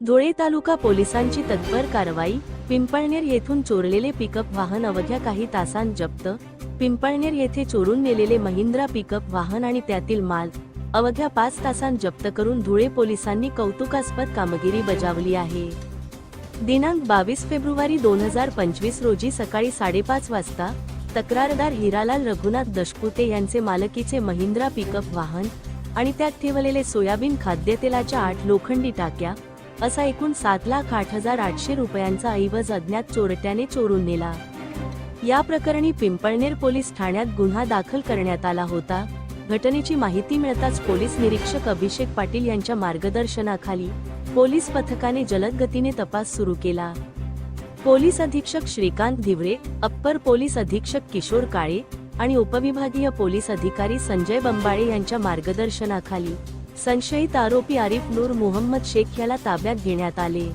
धुळे तालुका पोलिसांची तत्पर कारवाई पिंपळनेर येथून चोरलेले पिकअप वाहन अवघ्या काही तासांत जप्त पिंपळनेर येथे चोरून नेलेले महिंद्रा पिकअप वाहन आणि त्यातील माल अवघ्या पाच तासांत जप्त करून धुळे पोलिसांनी कौतुकास्पद कामगिरी बजावली आहे. दिनांक बावीस फेब्रुवारी दोन हजार पंचवीस रोजी सकाळी साडेपाच वाजता तक्रारदार हिरालाल रघुनाथ दशपुते यांचे मालकीचे महिंद्रा पिकअप वाहन आणि त्यात ठेवलेले सोयाबीन खाद्यतेलाच्या आठ लोखंडी टाक्या असा एकूण सात लाख आठ हजार आठशे रुपयांचा ऐवज अज्ञात चोरट्याने चोरून नेला. या प्रकरणी पिंपळनेर पोलीस ठाण्यात गुन्हा दाखल करण्यात आला होता. घटनेची माहिती मिळताच पोलीस निरीक्षक अभिषेक पाटील यांच्या मार्गदर्शनाखाली पोलीस पथकाने जलद गतीने तपास सुरू केला. पोलीस अधीक्षक श्रीकांत धिवरे अप्पर पोलीस अधीक्षक किशोर काळे आणि उपविभागीय पोलीस अधिकारी संजय बंबाळे यांच्या मार्गदर्शनाखाली संशयित आरोपी आरिफ नूर मोहम्मद शेख याला ताब्यात घेण्यात आले.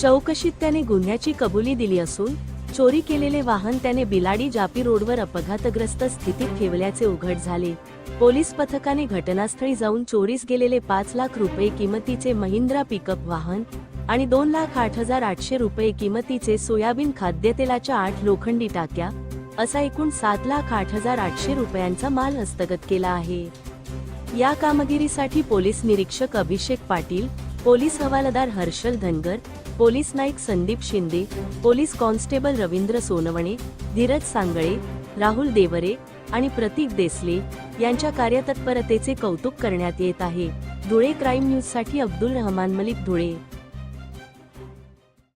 चौकशीत त्याने गुन्ह्याची कबुली दिली असून चोरी केलेले वाहन त्याने बिलाडी जापी रोडवर अपघातग्रस्त स्थितीत ठेवल्याचे उघड झाले. पोलीस पथकाने घटनास्थळी जाऊन चोरीस गेलेले पाच लाख रुपये किमतीचे महिंद्रा पिकअप वाहन आणि दोन लाख आठ हजार आठशे रुपये किमतीचे सोयाबीन खाद्यतेलाच्या आठ लोखंडी टाक्या असा एकूण सात लाख आठ हजार आठशे रुपयांचा माल हस्तगत केला आहे. या कामगिरीसाठी पोलीस निरीक्षक अभिषेक पाटील पोलीस हवालदार हर्षल धनगर पोलीस नाईक संदीप शिंदे पोलीस कॉन्स्टेबल रवींद्र सोनवणे धीरज सांगळे राहुल देवरे आणि प्रतीक देसले यांच्या कार्यतत्परतेचे कौतुक करण्यात येत आहे. धुळे क्राईम न्यूजसाठी अब्दुल रहमान मलिक धुळे.